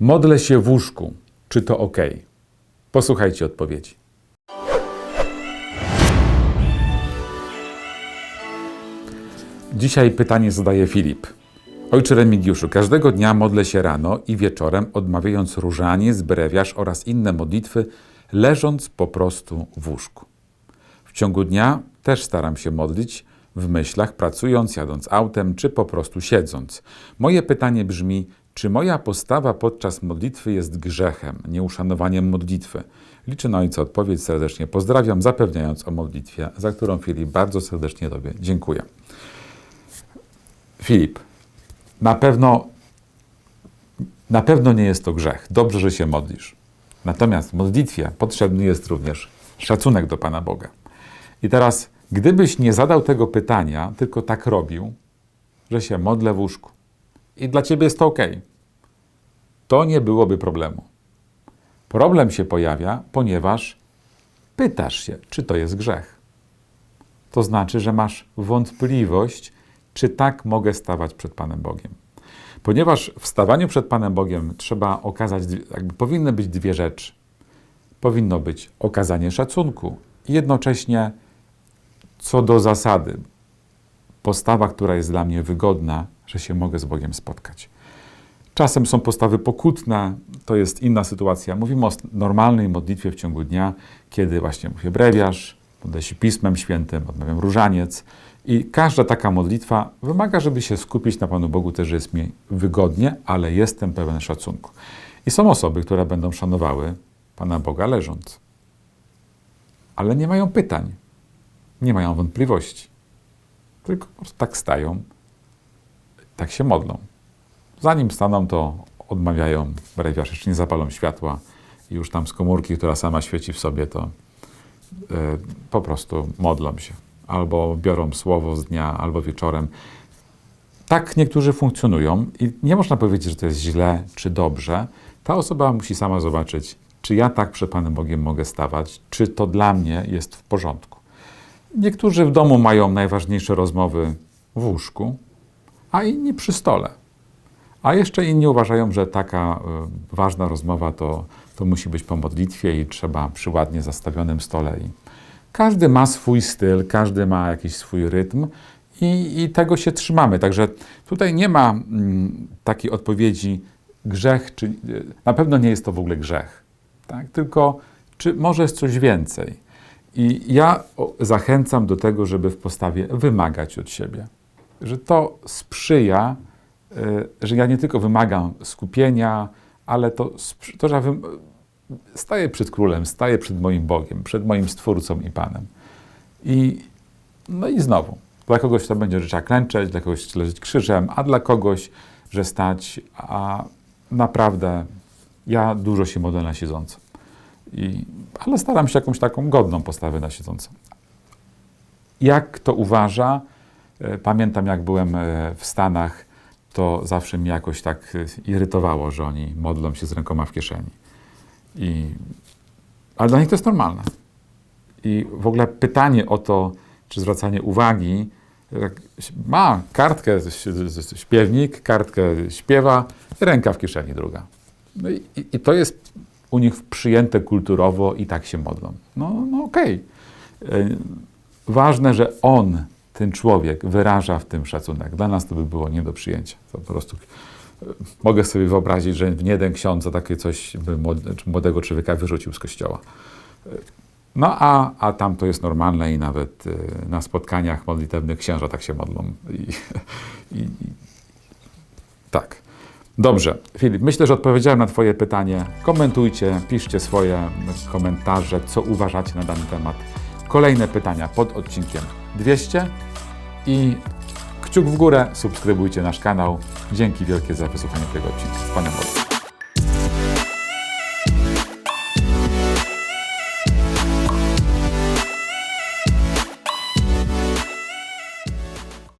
Modlę się w łóżku. Czy to ok? Posłuchajcie odpowiedzi. Dzisiaj pytanie zadaje Filip. Ojcze Remigiuszu, każdego dnia modlę się rano i wieczorem, odmawiając różaniec, brewiarz oraz inne modlitwy, leżąc po prostu w łóżku. W ciągu dnia też staram się modlić w myślach, pracując, jadąc autem czy po prostu siedząc. Moje pytanie brzmi, czy moja postawa podczas modlitwy jest grzechem, nieuszanowaniem modlitwy? Liczę na Ojca odpowiedź, serdecznie pozdrawiam, zapewniając o modlitwie, za którą Filip bardzo serdecznie Tobie dziękuję. Filip, na pewno, na pewno nie jest to grzech. Dobrze, że się modlisz. Natomiast w modlitwie potrzebny jest również szacunek do Pana Boga. I teraz, gdybyś nie zadał tego pytania, tylko tak robił, że się modlę w łóżku i dla ciebie jest to ok, to nie byłoby problemu. Problem się pojawia, ponieważ pytasz się, czy to jest grzech. To znaczy, że masz wątpliwość, czy tak mogę stawać przed Panem Bogiem. Ponieważ w stawaniu przed Panem Bogiem trzeba okazać, jakby powinny być dwie rzeczy. Powinno być okazanie szacunku i jednocześnie co do zasady, postawa, która jest dla mnie wygodna, że się mogę z Bogiem spotkać. Czasem są postawy pokutne, to jest inna sytuacja. Mówimy o normalnej modlitwie w ciągu dnia, kiedy właśnie mówię brewiarz, modlę się Pismem Świętym, odmawiam różaniec. I każda taka modlitwa wymaga, żeby się skupić na Panu Bogu, też jest mi wygodnie, ale jestem pełen szacunku. I są osoby, które będą szanowały Pana Boga leżąc, ale nie mają pytań, nie mają wątpliwości. Tylko tak stają, tak się modlą. Zanim staną, to odmawiają brewiarz, jeszcze nie zapalą światła i już tam z komórki, która sama świeci w sobie, to e, po prostu modlą się. Albo biorą słowo z dnia, albo wieczorem. Tak niektórzy funkcjonują i nie można powiedzieć, że to jest źle czy dobrze. Ta osoba musi sama zobaczyć, czy ja tak przed Panem Bogiem mogę stawać, czy to dla mnie jest w porządku. Niektórzy w domu mają najważniejsze rozmowy w łóżku, a inni przy stole. A jeszcze inni uważają, że taka y, ważna rozmowa to, to musi być po modlitwie i trzeba przy ładnie zastawionym stole. Każdy ma swój styl, każdy ma jakiś swój rytm i, i tego się trzymamy. Także tutaj nie ma mm, takiej odpowiedzi grzech, czy y, na pewno nie jest to w ogóle grzech. Tak? Tylko czy może jest coś więcej? I ja zachęcam do tego, żeby w postawie wymagać od siebie. Że to sprzyja, że ja nie tylko wymagam skupienia, ale to, to że staję przed królem, staję przed moim Bogiem, przed moim Stwórcą i Panem. I, no i znowu, dla kogoś to będzie, trzeba klęczeć, dla kogoś leżeć krzyżem, a dla kogoś, że stać, a naprawdę ja dużo się modlę na siedząco. I, ale staram się jakąś taką godną postawę na siedząco. Jak kto uważa, e, pamiętam jak byłem e, w Stanach, to zawsze mnie jakoś tak e, irytowało, że oni modlą się z rękoma w kieszeni. I, ale dla nich to jest normalne. I w ogóle pytanie o to, czy zwracanie uwagi, jak ma kartkę, śpiewnik, kartkę śpiewa, ręka w kieszeni druga. No i, i- to jest u nich przyjęte kulturowo i tak się modlą. No, no okej. Y, Ważne, że on, ten człowiek, wyraża w tym szacunek. Dla nas to by było nie do przyjęcia. To po prostu y, mogę sobie wyobrazić, że w jeden ksiądz za takie coś by młodego człowieka wyrzucił z kościoła. No a, a tam to jest normalne i nawet y, na spotkaniach modlitewnych księża tak się modlą. I, i, i, tak. Dobrze, Filip, myślę, że odpowiedziałem na Twoje pytanie. Komentujcie, piszcie swoje komentarze, co uważacie na dany temat. Kolejne pytania pod odcinkiem 200 i kciuk w górę, subskrybujcie nasz kanał. Dzięki wielkie za wysłuchanie tego odcinka. Z Panem Bogiem.